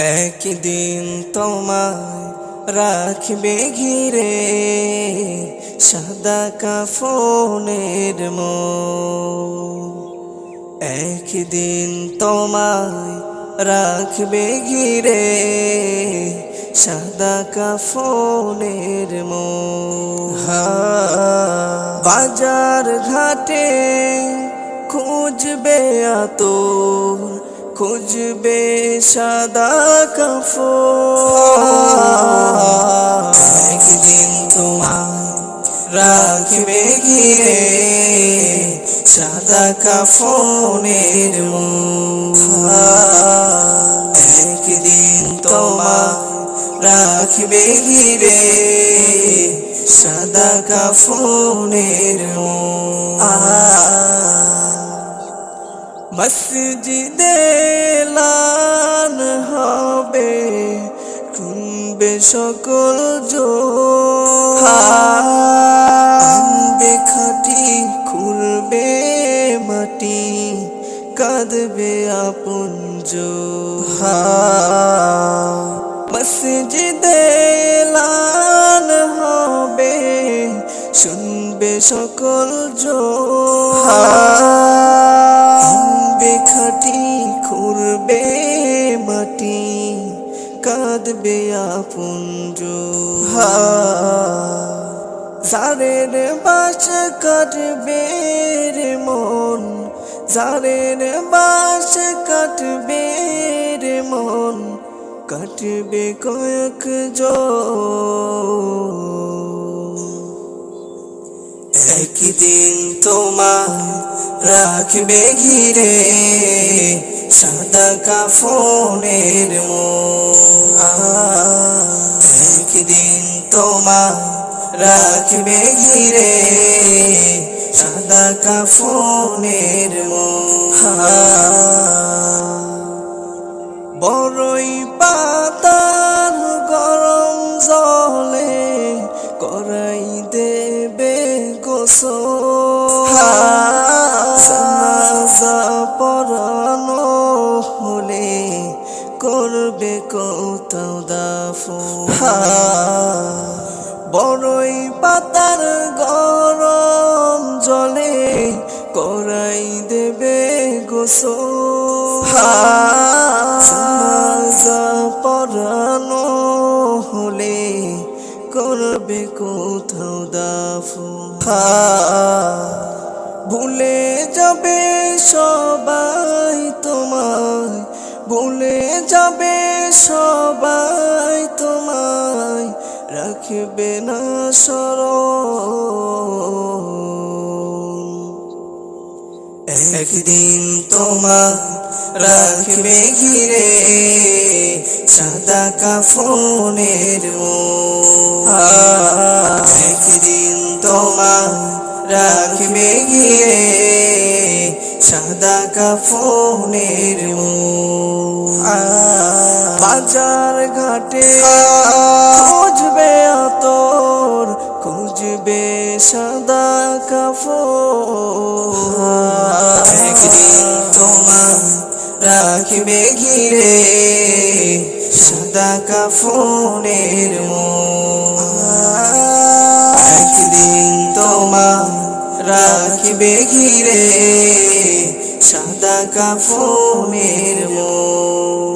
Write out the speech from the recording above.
একদিন তোমায় রাখবে ঘিরে সাদা কাফনের মো একদিন তোমায় রাখবে ঘিরে সাদা কাফনের মো বাজার ঘাটে খুঁজবে আতর খুঁজবে সাদা কাফো একদিন তোমার রাখবে ঘিরে সাদা কাফনের একদিন তোমার রাখবে ঘিরে সাদা কাফনের আ মসজিদে লান হবে শুনবে সকল জোবে খাটি, খুলবে মাটি, কাঁদবে আপন জো মসজিদে লান হবে, শুনবে সকল জো বেখাটি কাঁদবে আপুঞ্জ জারের বাস কাটবে রে মন জারের বাস কাটবে রে মন, কাটবে কয়েক একদিন তোমার রাখবে ঘিরে সাদা কাফনের একদিন তোমার রাখবে ঘিরে সাদা কাফনের বড়ই পাতার করবে কোথাও দাফো বড়ই পাতার গরম জলে করাই দেবে গোসো পরানো হলে করবে কোথাও দাফো ভুলে যাবে সবাই তোমায় ভুলে যাবে সবাই তোমায়, রাখবে না স্মরণ একদিন তোমার রাখবে ঘিরে সাদা কাফনের একদিন তোমার রাখবে ঘিরে সাদা কাফনের বাজার ঘাটে খুঁজবে আতর, খুঁজবে সাদা কাফো একদিন রাখবে ঘিরে সাদা কাফনের একদিন তোমার রাখবে ঘিরে কাফনের মো